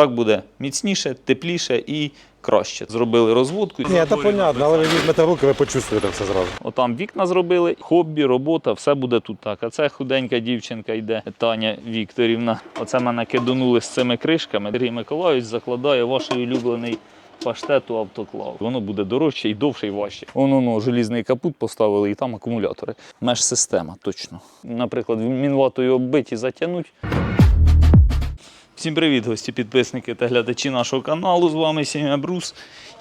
Так буде міцніше, тепліше і краще. Зробили розводку. Ні, це понятно, але ви візьмете руки, ви почувствуєте все зразу. Отам вікна зробили, хобі, робота, все буде тут так. А це худенька дівчинка йде, Таня Вікторівна. Оце мене кидонули з цими кришками. Сергій Миколаївич закладає ваш улюблений паштет у автоклав. Воно буде дорожче і довше, і важче. Воно ну, желізний капут поставили і там акумулятори. Меж-система, точно. Наприклад, мінватою оббиті затягнуть. Всім привіт, гості, підписники та глядачі нашого каналу. З вами Сім'я Брус.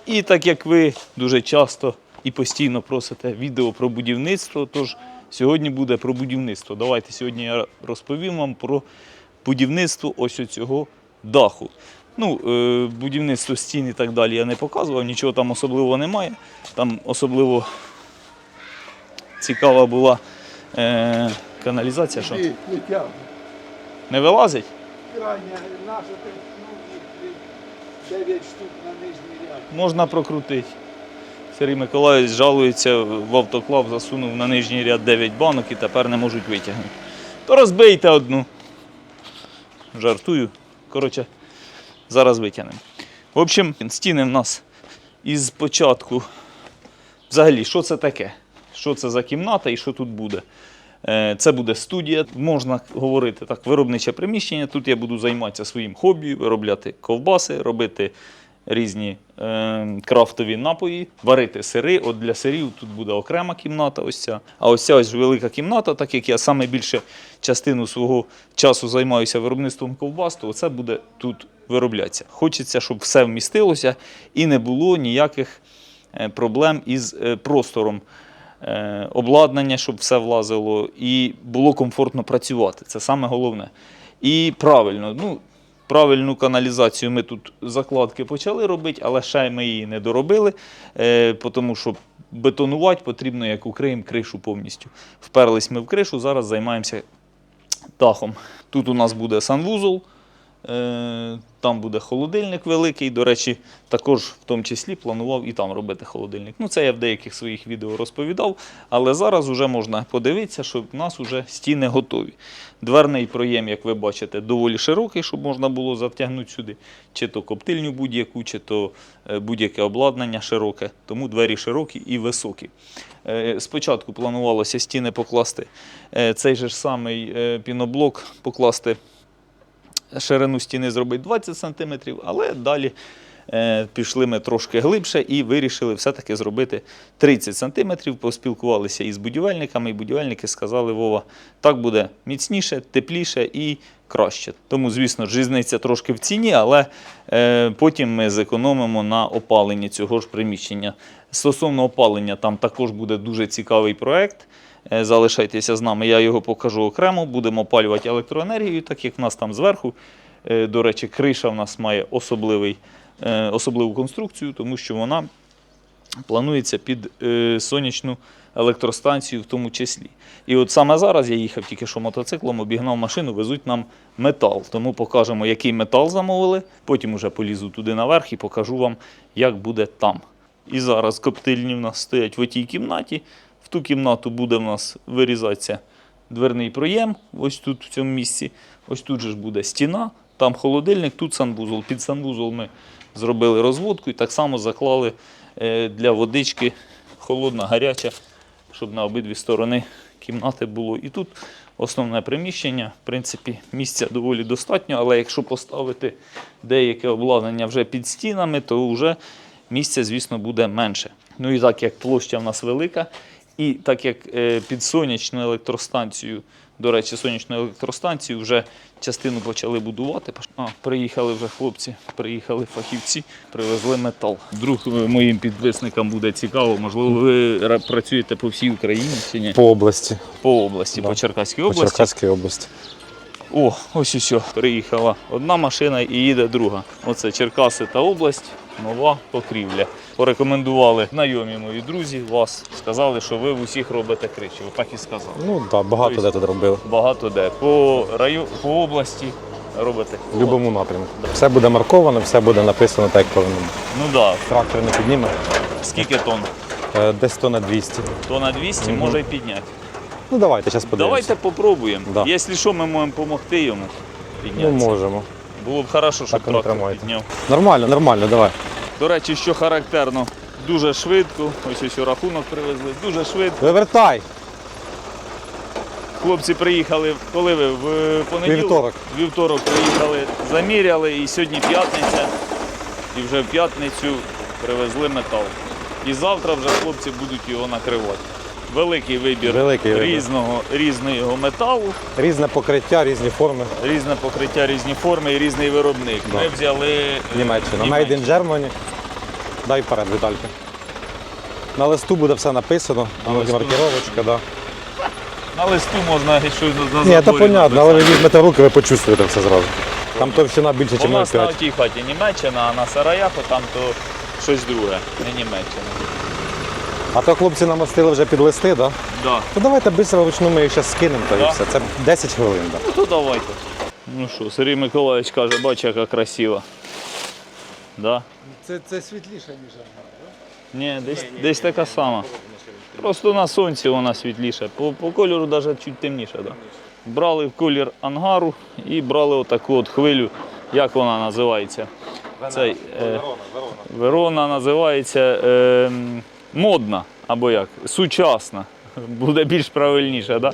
І так як ви дуже часто і постійно просите відео про будівництво, тож сьогодні буде про будівництво. Давайте сьогодні я розповім вам про будівництво ось цього даху. Ну, е, будівництво стін і так далі я не показував, нічого там особливого немає. Там особливо цікава була е, каналізація, що не вилазить. Крайня наша ну, 9 штук на нижній ряд. Можна прокрутити. Сергій Миколаївич жалується, в автоклав засунув на нижній ряд 9 банок і тепер не можуть витягнути. То розбийте одну. Жартую. Коротше, зараз витягнемо. В общем, стіни в нас із початку. Взагалі, що це таке? Що це за кімната і що тут буде? Е, Це буде студія, можна говорити так, виробниче приміщення. Тут я буду займатися своїм хобі, виробляти ковбаси, робити різні е, крафтові напої, варити сири. От для сирів тут буде окрема кімната. Ось ця. А ось ця ось велика кімната, так як я саме більше частину свого часу займаюся виробництвом ковбас, то це буде тут вироблятися. Хочеться, щоб все вмістилося і не було ніяких е, проблем із е, простором. Е, Обладнання, щоб все влазило, і було комфортно працювати. Це саме головне. І правильно, ну, правильну каналізацію ми тут закладки почали робити, але ще ми її не доробили, е, тому що бетонувати потрібно, як укриємо кришу повністю. Вперлись ми в кришу, зараз займаємося дахом. Тут у нас буде санвузол, там буде холодильник великий. До речі, також в тому числі планував і там робити холодильник. Ну, це я в деяких своїх відео розповідав, але зараз вже можна подивитися, що в нас вже стіни готові. Дверний проєм, як ви бачите, доволі широкий, щоб можна було затягнути сюди, чи то коптильню будь-яку, чи то е, будь-яке обладнання широке, тому двері широкі і високі. Е, Спочатку планувалося стіни покласти е, цей же самий е, піноблок, покласти ширину стіни зробити 20 см, але далі е, пішли ми трошки глибше і вирішили все-таки зробити 30 см. Поспілкувалися із будівельниками, і будівельники сказали, Вова, так буде міцніше, тепліше і краще. Тому, звісно, різниця трошки в ціні, але е, потім ми зекономимо на опаленні цього ж приміщення. Стосовно опалення, там також буде дуже цікавий проект. Е, Залишайтеся з нами, я його покажу окремо. Будемо опалювати електроенергію, так як в нас там зверху. е, До речі, криша в нас має особливий, е, особливу конструкцію, тому що вона планується під сонячну електростанцію в тому числі. І от саме зараз я їхав тільки що мотоциклом, обігнав машину, везуть нам метал. Тому покажемо, який метал замовили. Потім уже полізу туди наверх і покажу вам, як буде там. І зараз коптильні в нас стоять в тій кімнаті. Ту кімнату буде в нас вирізатися дверний проєм, ось тут, в цьому місці. Ось тут же ж буде стіна, там холодильник, тут санвузол. Під санвузол ми зробили розводку і так само заклали е, для водички холодна, гаряча, щоб на обидві сторони кімнати було. І тут основне приміщення. В принципі, місця доволі достатньо, але якщо поставити деяке обладнання вже під стінами, то вже місця, звісно, буде менше. Ну і так як площа в нас велика, і так як е, під сонячну електростанцію, до речі, сонячну електростанцію вже частину почали будувати. А, приїхали вже хлопці, приїхали фахівці, привезли метал. Вдруг е, моїм підписникам буде цікаво, можливо, ви працюєте по всій Україні чи ні? По області, По області, Да. по Черкаській по області. Черкаській області. О, ось усе. Приїхала одна машина і їде друга. Оце Черкаси та область, нова покрівля. Порекомендували знайомі мої друзі вас. Сказали, що ви в усіх робите кричі. Ви так і сказали. Ну так, багато де тут робили. Багато де. По району, по області робите. В будь-якому напрямку. Все буде марковано, все буде написано так, як повинно бути. Ну так. Трактор не підніме. Скільки тонн? Е, Десь то на 200. Тонна 200 Мгм. може й підняти. Ну давайте, зараз подивимося. Давайте попробуємо. Да. Якщо що, ми можемо допомогти йому Ну можемо. Було б хорошо, щоб Так воно трактор тримається. підняв. Нормально, нормально, давай. До речі, що характерно, дуже швидко. Ось ось рахунок привезли. Дуже швидко. Вивертай. Хлопці приїхали, коли ви в понеділок? Вівторок. Вівторок приїхали, заміряли, і сьогодні п'ятниця. І вже в п'ятницю привезли метал. І завтра вже хлопці будуть його накривати. Великий вибір Великий вибір. різного, різного металу, Різне покриття, різні форми. різне покриття, різні форми і різний виробник. Да. Ми взяли е, Німеччина. Made in Germany. Дай вперед, Віталька. На листу буде все написано, На листу. маркировочка, да. На листу можна щось на Ні, це заборі понятно, але ви написати. візьмете руки, ви почувствуєте все зразу. Там товщина більше, ніж У нас на 0,5. тій хаті Німеччина, а на Сараяху там то щось друге, не Німеччина. А то хлопці намастили вже під листи, да? Да. То давайте швидко вручну ми їх зараз скинемо та і Да. все. Це 10 хвилин. Да. Ну то давайте. Ну що, Сергій Миколаївич каже, бач, яка красива. Да? Це, це світліше, ніж ангар. Ні, десь, десь така сама. Просто на сонці вона світліша. По, по кольору навіть чуть темніше. Да? Брали в колір ангару і брали отаку от хвилю, як вона називається. Цей, е, Верона називається е, м, модна або як? Сучасна. Буде більш правильніше? Да?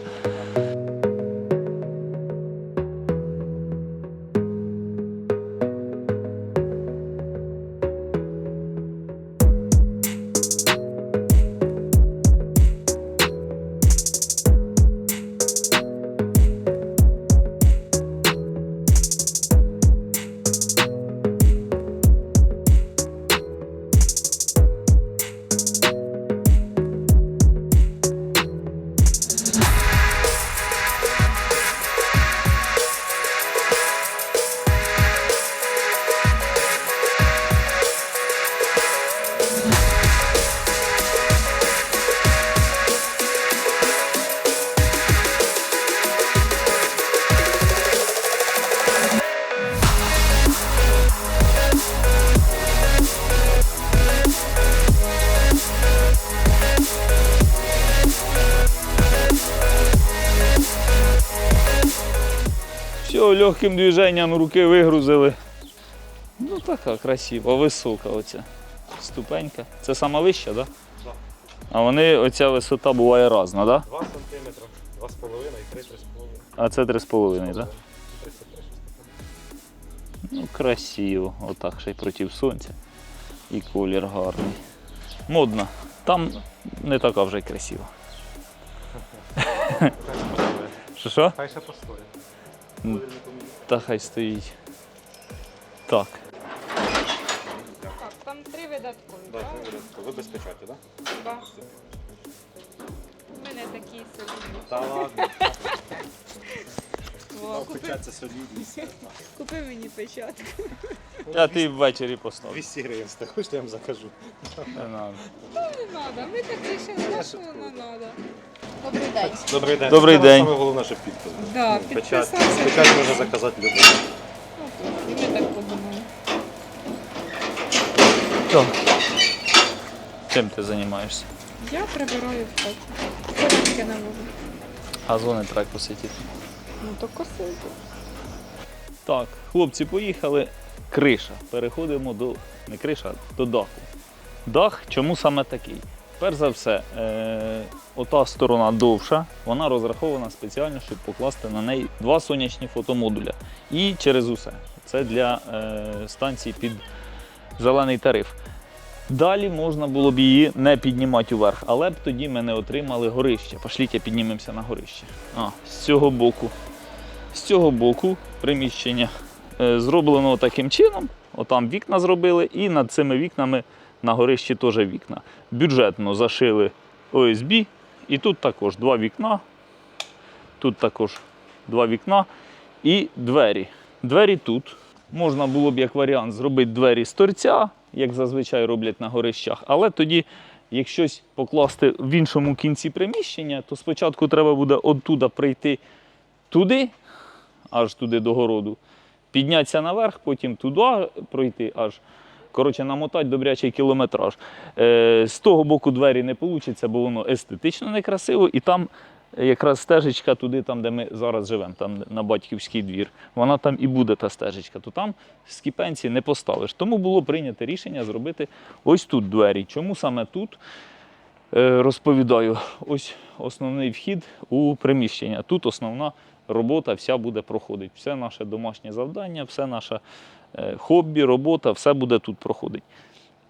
Легким движенням руки вигрузили. Ну така красива, висока оця ступенька. Це сама вища, так? Да? А вони, оця висота буває різна, так? Да? 2 см, 2,5 і 3-3,5. А це 3,5, так? Да? Ну, красиво, отак ще й проти сонця. І колір гарний. Модно. Там не така вже й красива. Що що? Хай ще постоїть. Та хай стоїть. Так. Так, там три видаткові, так? Ви без печаті, так? Да. У мене такі собі. Та ладно. Во, купи, це солідність. купи мені печатку. Я ти ввечері поставлю. 200 гривень, хочете я вам закажу. Не надо. Не треба, ми так рішили, що воно треба. Добрий день. Добрий день. Добрий день. Саме головне, що підпис. був. Да, Печать, підписався. печать можна заказати любому. І ми так подумали. Так. Чим ти займаєшся? Я прибираю в хаті. Порядки не можу. Газони треба косити. Ну то косити. Так, хлопці поїхали. Криша. Переходимо до не криша, а до даху. Дах чому саме такий? Перш за все, е, ота сторона довша, вона розрахована спеціально, щоб покласти на неї два сонячні фотомодуля. І через усе. Це для е, станції під зелений тариф. Далі можна було б її не піднімати уверх, але б тоді ми не отримали горище. Пошліть, піднімемося на горище. А, з цього боку. З цього боку приміщення е, зроблено таким чином. Отам вікна зробили, і над цими вікнами на горищі теж вікна. Бюджетно зашили ОСБ, і тут також два вікна. Тут також два вікна і двері. Двері тут. Можна було б як варіант зробити двері з торця, як зазвичай роблять на горищах. Але тоді, якщось покласти в іншому кінці приміщення, то спочатку треба буде оттуда прийти туди, аж туди до городу, піднятися наверх, потім туди пройти аж. Коротше, намотати добрячий кілометраж. Е, з того боку двері не вийде, бо воно естетично некрасиво, і там якраз стежечка туди, там, де ми зараз живемо, там на батьківський двір. Вона там і буде та стежечка, то там скіпенці не поставиш. Тому було прийнято рішення зробити ось тут двері. Чому саме тут? Е, Розповідаю, ось основний вхід у приміщення. Тут основна робота вся буде проходити. Все наше домашнє завдання, все наше е, хобі, робота, все буде тут проходити.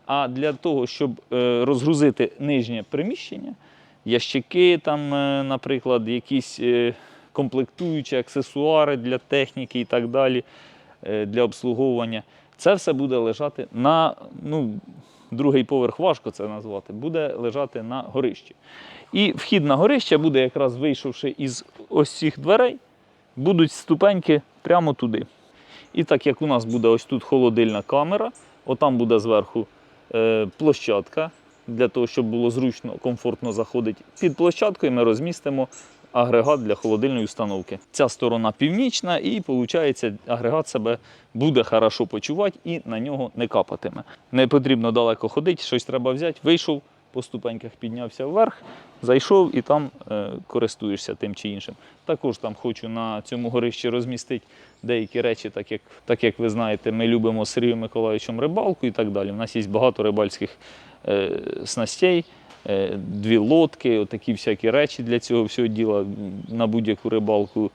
А для того, щоб е, розгрузити нижнє приміщення, ящики, там, е, наприклад, якісь е, комплектуючі аксесуари для техніки і так далі, е, для обслуговування, це все буде лежати на ну, другий поверх важко це назвати, буде лежати на горищі. І вхід на горище буде якраз вийшовши із ось цих дверей, будуть ступеньки прямо туди. І так як у нас буде ось тут холодильна камера, отам буде зверху е, площадка, для того, щоб було зручно, комфортно заходити. Під площадкою ми розмістимо агрегат для холодильної установки. Ця сторона північна, і виходить, агрегат себе буде хорошо почувати і на нього не капатиме. Не потрібно далеко ходити, щось треба взяти, вийшов. По ступеньках піднявся вверх, зайшов і там е, користуєшся тим чи іншим. Також там хочу на цьому горищі розмістити деякі речі, так як, так як ви знаєте, ми любимо з Сергієм Миколаївичем рибалку і так далі. У нас є багато рибальських е, снастей, е, дві лодки, отакі всякі речі для цього всього діла на будь-яку рибалку.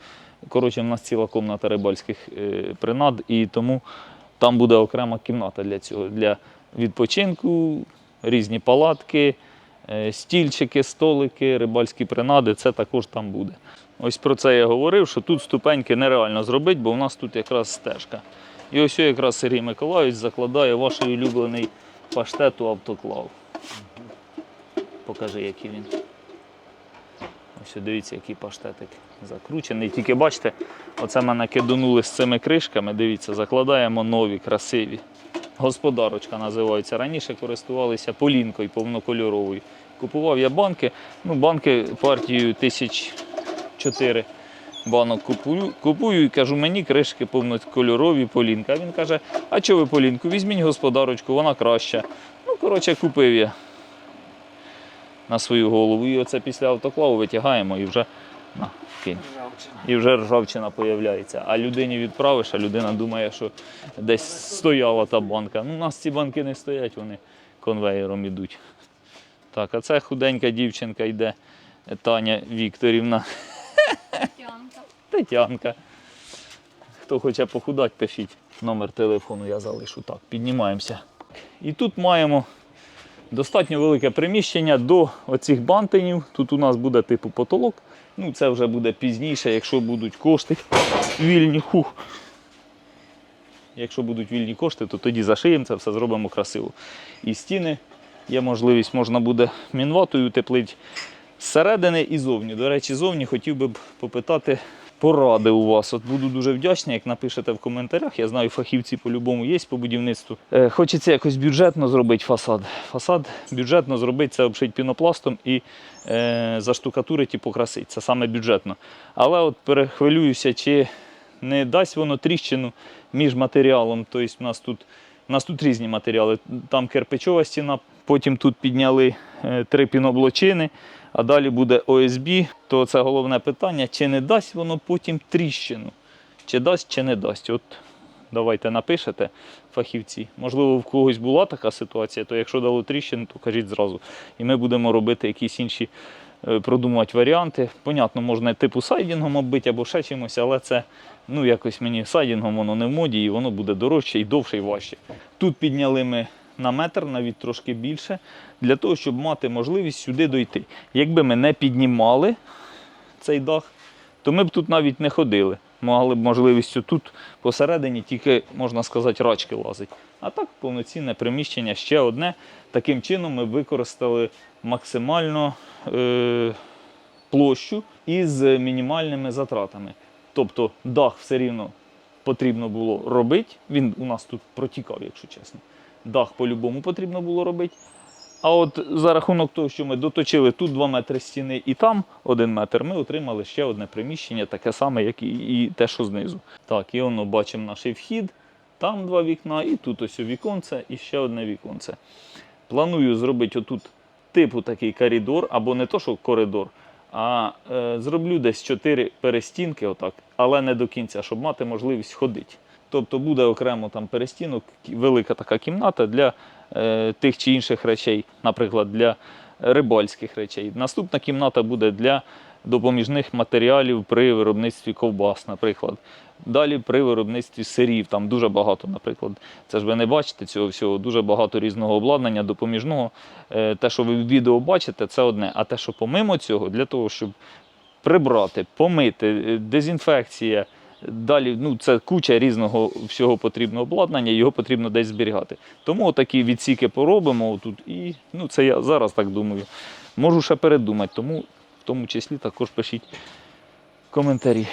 Коротше, в нас ціла кімната рибальських е, принад, і тому там буде окрема кімната для цього. Для відпочинку, різні палатки, е, стільчики, столики, рибальські принади, це також там буде. Ось про це я говорив, що тут ступеньки нереально зробити, бо в нас тут якраз стежка. І ось якраз Сергій Миколаївич закладає ваш улюблений паштет у автоклав. Покажи, який він. Ось дивіться, який паштетик закручений. Тільки бачите, оце мене кидонули з цими кришками. Дивіться, закладаємо нові, красиві. Господарочка називається. Раніше користувалися полінкою повнокольоровою. Купував я банки. Ну, банки партією тисяч чотири банок купую, купую і кажу, мені кришки повнокольорові полінка. Він каже, а чого ви полінку? Візьміть господарочку, вона краща. Ну, коротше, купив я на свою голову. І оце після автоклаву витягаємо і вже на. І вже ржавчина появляється. А людині відправиш, а людина думає, що десь стояла та банка. Ну, у нас ці банки не стоять, вони конвеєром ідуть. Так, а це худенька дівчинка йде Таня Вікторівна. Тянка. Тетянка. Хто хоче похудати, пишіть. Номер телефону я залишу. Так, піднімаємося. І тут маємо достатньо велике приміщення до оцих бантинів. Тут у нас буде типу потолок. Ну, це вже буде пізніше, якщо будуть кошти вільні. Хух. Якщо будуть вільні кошти, то тоді зашиємо це, все зробимо красиво. І стіни є можливість, можна буде мінватою утеплити зсередини і зовні. До речі, зовні хотів би попитати поради у вас. От буду дуже вдячний, як напишете в коментарях. Я знаю, фахівці по-любому є по будівництву. Е, хочеться якось бюджетно зробити фасад. Фасад бюджетно зробити це обшить пінопластом і е, заштукатурити і покрасити. Це саме бюджетно. Але от перехвилююся, чи не дасть воно тріщину між матеріалом. Тобто у нас тут у нас тут різні матеріали. Там кирпичова стіна, потім тут підняли е, три піноблочини, а далі буде ОСБ. То це головне питання, чи не дасть воно потім тріщину. Чи дасть, чи не дасть. От давайте напишете, фахівці. Можливо, в когось була така ситуація, то якщо дало тріщину, то кажіть зразу. І ми будемо робити якісь інші, е, продумувати варіанти. Понятно, можна типу сайдінгом оббити або ще чимось, але це ну, якось мені сайдінгом воно не в моді, і воно буде дорожче і довше, і важче. Тут підняли ми на метр, навіть трошки більше, для того, щоб мати можливість сюди дойти. Якби ми не піднімали цей дах, то ми б тут навіть не ходили. Мали б можливість тут посередині тільки, можна сказати, рачки лазить. А так повноцінне приміщення ще одне. Таким чином ми використали максимально е, площу із мінімальними затратами. Тобто дах все рівно потрібно було робити. Він у нас тут протікав, якщо чесно. Дах по-любому потрібно було робити. А от за рахунок того, що ми доточили тут 2 метри стіни і там 1 метр, ми отримали ще одне приміщення, таке саме, як і, і те, що знизу. Так, і воно бачимо наш вхід, там два вікна, і тут ось віконце, і ще одне віконце. Планую зробити отут типу такий коридор, або не то, що коридор, А е, зроблю десь 4 перестінки, отак, але не до кінця, щоб мати можливість ходити. Тобто буде окремо там перестінок, велика така кімната для е, тих чи інших речей, наприклад, для рибальських речей. Наступна кімната буде для допоміжних матеріалів при виробництві ковбас, наприклад. Далі при виробництві сирів, там дуже багато, наприклад. Це ж ви не бачите цього всього, дуже багато різного обладнання допоміжного. Е, Те, що ви в відео бачите, це одне. А те, що помимо цього, для того, щоб прибрати, помити, е, дезінфекція. Далі ну, це куча різного всього потрібного обладнання, його потрібно десь зберігати. Тому такі відсіки поробимо тут. І ну, це я зараз так думаю. Можу ще передумати, тому в тому числі також пишіть коментарі.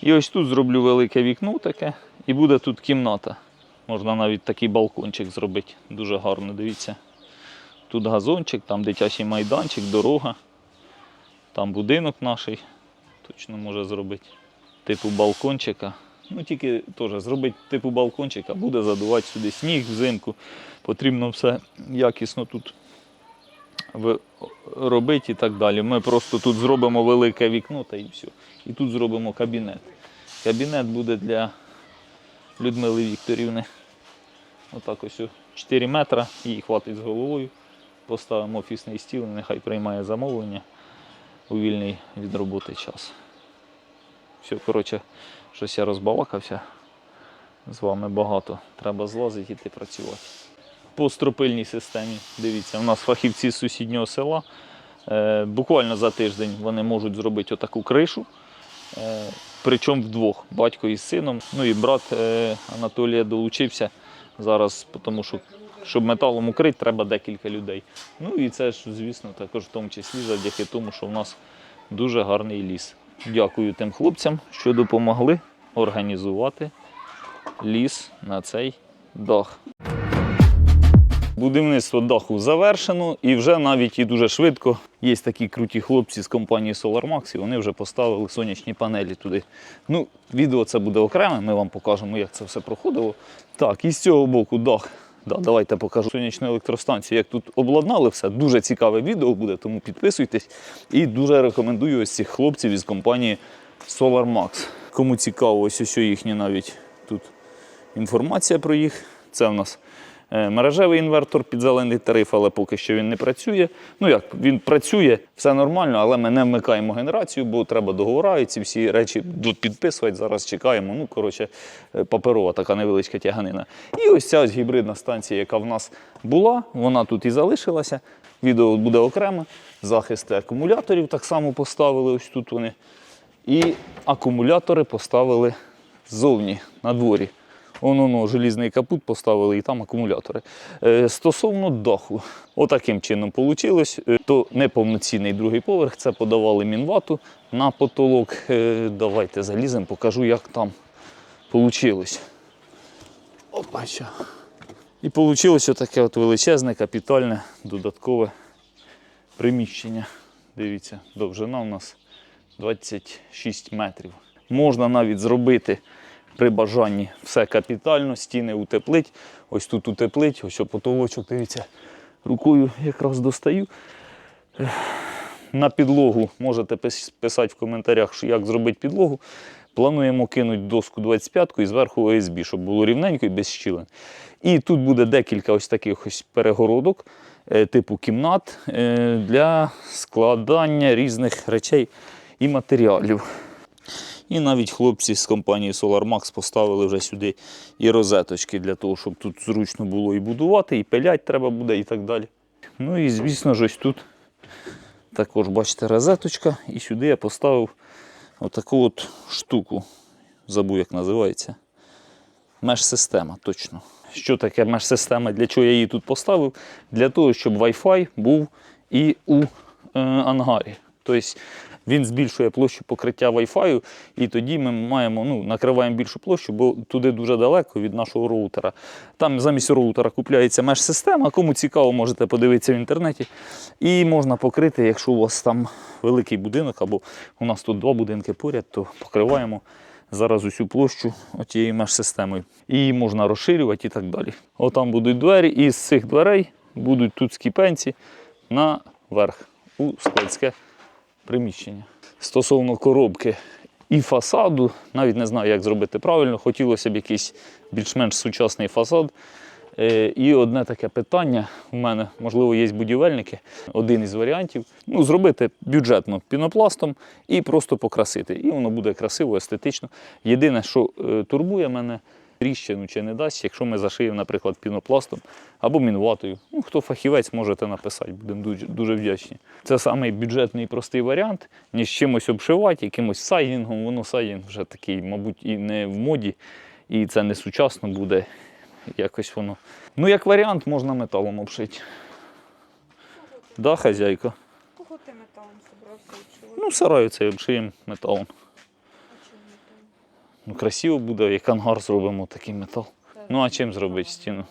І ось тут зроблю велике вікно таке, і буде тут кімната. Можна навіть такий балкончик зробити. Дуже гарно, дивіться. Тут газончик, там дитячий майданчик, дорога. Там будинок наш. Точно може зробити. Типу балкончика. Ну тільки теж зробити типу балкончика, буде задувати сюди сніг взимку. Потрібно все якісно тут робити і так далі. Ми просто тут зробимо велике вікно та і все. І тут зробимо кабінет. Кабінет буде для Людмили Вікторівни. Отак ось 4 метри, їй хватить з головою. Поставимо офісний стіл, нехай приймає замовлення у вільний від роботи час. Все, коротше, щось я розбалакався. З вами багато. Треба злазити йти працювати. По стропильній системі, дивіться, у нас фахівці з сусіднього села. Е, буквально за тиждень вони можуть зробити отаку кришу. Е, причому вдвох, батько із сином. Ну і брат е, Анатолія долучився зараз, тому що щоб металом укрити, треба декілька людей. Ну і це ж, звісно, також в тому числі завдяки тому, що в нас дуже гарний ліс. Дякую тим хлопцям, що допомогли організувати ліс на цей дах. Будівництво даху завершено і вже навіть і дуже швидко є такі круті хлопці з компанії SolarMax, і вони вже поставили сонячні панелі туди. Ну, відео це буде окреме, ми вам покажемо, як це все проходило. Так, і з цього боку дах. Да, давайте покажу сонячну електростанцію, як тут обладнали все. Дуже цікаве відео буде, тому підписуйтесь. І дуже рекомендую ось цих хлопців із компанії SolarMax. Кому цікаво, ось ось їхні навіть тут інформація про їх. Це в нас мережевий інвертор під зелений тариф, але поки що він не працює. Ну як, він працює, все нормально, але ми не вмикаємо генерацію, бо треба договори, і ці всі речі підписувати. Зараз чекаємо. Ну, коротше, е, паперова така невеличка тяганина. І ось ця ось гібридна станція, яка в нас була, вона тут і залишилася. Відео буде окремо. Захисти акумуляторів так само поставили. Ось тут вони. І акумулятори поставили ззовні на дворі. Воно воно, желізний капут поставили і там акумулятори. Е, стосовно даху, отаким чином вийшло. То неповноцінний другий поверх, це подавали мінвату на потолок. Е, давайте заліземо, покажу, як там вийшло. Опа, що. І вийшло таке от величезне, капітальне, додаткове приміщення. Дивіться, довжина у нас 26 метрів. Можна навіть зробити при бажанні все капітально, стіни утеплить. Ось тут утеплить, ось потолочок, дивіться, рукою якраз достаю. На підлогу можете писати в коментарях, як зробити підлогу. Плануємо кинути доску 25-ку і зверху ОСБ, щоб було рівненько і без щілин. І тут буде декілька ось таких ось перегородок, е, типу кімнат е, для складання різних речей і матеріалів. І навіть хлопці з компанії SolarMax поставили вже сюди і розеточки для того, щоб тут зручно було і будувати, і пилять треба буде, і так далі. Ну і звісно ж, ось тут також бачите розеточка. І сюди я поставив отаку от штуку. Забув, як називається. Меш-система, точно. Що таке меш-система? Для чого я її тут поставив? Для того, щоб Wi-Fi був і у е, ангарі. Тобто він збільшує площу покриття Wi-Fi, і тоді ми маємо, ну, накриваємо більшу площу, бо туди дуже далеко від нашого роутера. Там замість роутера купляється меш-система. Кому цікаво, можете подивитися в інтернеті. І можна покрити, якщо у вас там великий будинок, або у нас тут два будинки поряд, то покриваємо зараз усю площу отією меш-системою. Її можна розширювати і так далі. Отам будуть двері, і з цих дверей будуть тут скіпенці наверх у складське приміщення. Стосовно коробки і фасаду, навіть не знаю, як зробити правильно. Хотілося б якийсь більш-менш сучасний фасад. Е, І одне таке питання у мене, можливо, є будівельники. Один із варіантів ну, зробити бюджетно пінопластом і просто покрасити. І воно буде красиво, естетично. Єдине, що е, турбує мене, тріщину чи не дасть, якщо ми зашиємо, наприклад, пінопластом або мінватою. Ну, хто фахівець, можете написати, будемо дуже, дуже вдячні. Це самий бюджетний і простий варіант, ніж чимось обшивати, якимось сайдінгом. Воно сайдінг вже такий, мабуть, і не в моді, і це не сучасно буде. Якось воно. Ну, як варіант, можна металом обшити. Да, хазяйка? Кого ти металом собрався? Ну, сараю цей обшиємо металом. Ну, красиво буде, як ангар зробимо такий метал. Ну, а чим зробити стіну?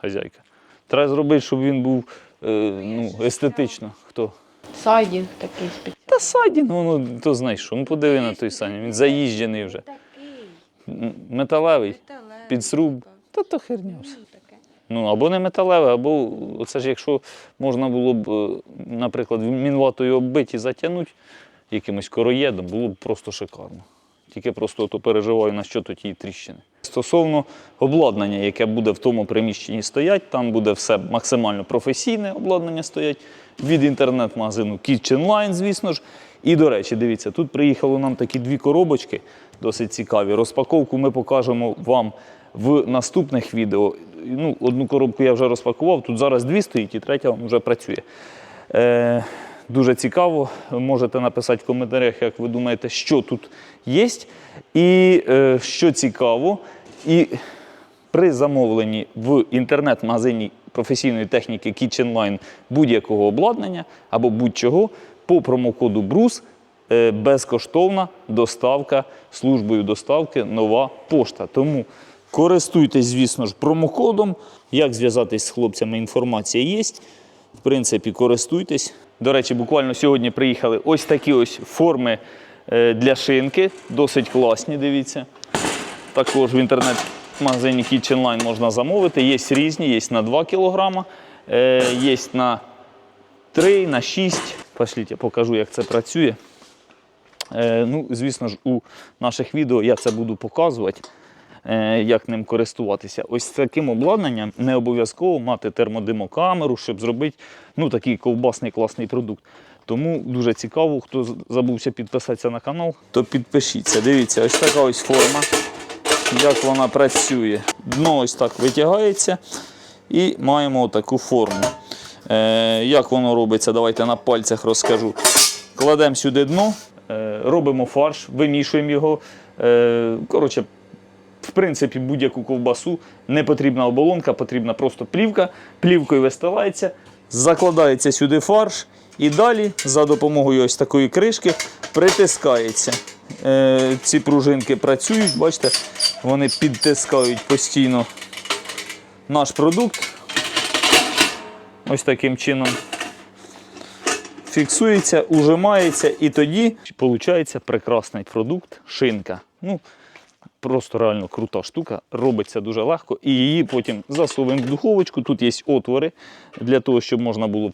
Хазяйка. Треба зробити, щоб він був е, ну, естетично. Хто? Сайдінг такий спеціальний. Та сайдінг, воно то знаєш що. Ну подиви на той сані, він заїжджений вже. Металевий, під сруб. Та то херня все. Ну, або не металеве, або оце ж якщо можна було б, е, наприклад, мінватою оббити і затягнути якимось короєдом, було б просто шикарно. Тільки просто ото переживаю, на що тут ті тріщини. Стосовно обладнання, яке буде в тому приміщенні стоять, там буде все максимально професійне обладнання стоять від інтернет-магазину Kitchen Line, звісно ж. І, до речі, дивіться, тут приїхало нам такі дві коробочки, досить цікаві. Розпаковку ми покажемо вам в наступних відео. Ну, одну коробку я вже розпакував, тут зараз дві стоїть, і третя вже працює. Е, дуже цікаво. Можете написати в коментарях, як ви думаєте, що тут є. І е, що цікаво, і при замовленні в інтернет-магазині професійної техніки Kitchen Line будь-якого обладнання або будь-чого по промокоду BRUS е, безкоштовна доставка службою доставки нова пошта. Тому користуйтесь, звісно ж, промокодом. Як зв'язатись з хлопцями, інформація є. В принципі, користуйтесь. До речі, буквально сьогодні приїхали ось такі ось форми е, для шинки. Досить класні, дивіться. Також в інтернет-магазині Kitchen Line можна замовити. Є різні, є на 2 кг, є на 3, на 6. Пошліть, я покажу, як це працює. Е, ну, звісно ж, у наших відео я це буду показувати, е, як ним користуватися. Ось таким обладнанням не обов'язково мати термодимокамеру, щоб зробити ну, такий ковбасний класний продукт. Тому дуже цікаво, хто забувся підписатися на канал, то підпишіться. Дивіться, ось така ось форма, як вона працює. Дно ось так витягається і маємо таку форму. Е, як воно робиться, давайте на пальцях розкажу. Кладемо сюди дно, е, робимо фарш, вимішуємо його. Е, коротше, в принципі, будь-яку ковбасу не потрібна оболонка, потрібна просто плівка. Плівкою вистилається, закладається сюди фарш і далі за допомогою ось такої кришки притискається. Е, ці пружинки працюють, бачите, вони підтискають постійно наш продукт. Ось таким чином фіксується, ужимається, і тоді виходить прекрасний продукт, шинка. Ну, просто реально крута штука, робиться дуже легко. І її потім засовуємо в духовочку. Тут є отвори для того, щоб можна було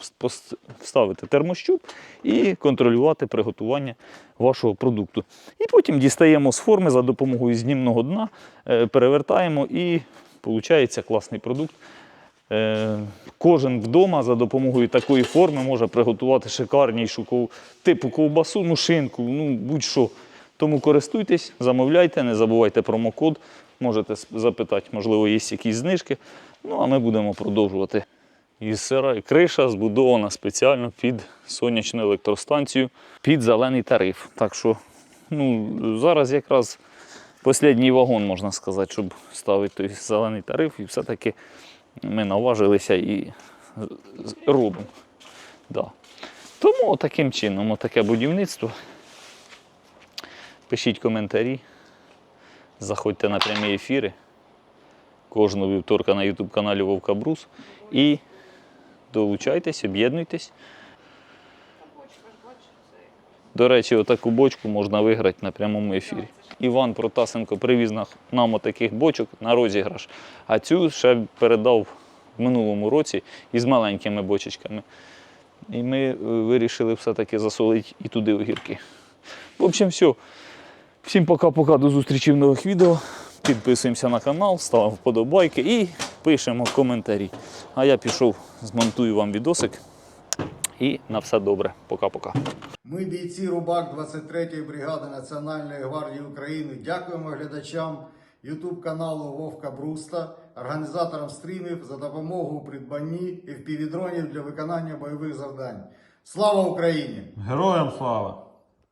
вставити термощуп і контролювати приготування вашого продукту. І потім дістаємо з форми за допомогою знімного дна, е, перевертаємо і виходить класний продукт. Е, Кожен вдома за допомогою такої форми може приготувати шикарнішу типу ковбасу, ну шинку, ну будь-що. Тому користуйтесь, замовляйте, не забувайте промокод. Можете запитати, можливо, є якісь знижки. Ну, а ми будемо продовжувати. Із сира криша збудована спеціально під сонячну електростанцію, під зелений тариф. Так що ну, зараз якраз останній вагон, можна сказати, щоб ставити той зелений тариф, і все-таки ми наважилися і робимо. Да. Тому таким чином, таке будівництво. Пишіть коментарі, заходьте на прямі ефіри кожного вівторка на YouTube каналі Вовка Брус і долучайтесь, об'єднуйтесь. До речі, отаку бочку можна виграти на прямому ефірі. Іван Протасенко привіз нам отаких бочок на розіграш, а цю ще передав в минулому році із маленькими бочечками. І ми е, вирішили все-таки засолити і туди огірки. В общем, все. Всім пока-пока, до зустрічі в нових відео. Підписуємося на канал, ставимо вподобайки і пишемо коментарі. А я пішов, змонтую вам відосик. І на все добре. Пока-пока. Ми, бійці Рубак 23-ї бригади Національної гвардії України, дякуємо глядачам YouTube каналу Вовка Бруста, організаторам стрімів за допомогу у придбанні і впівдронів для виконання бойових завдань. Слава Україні! Героям слава!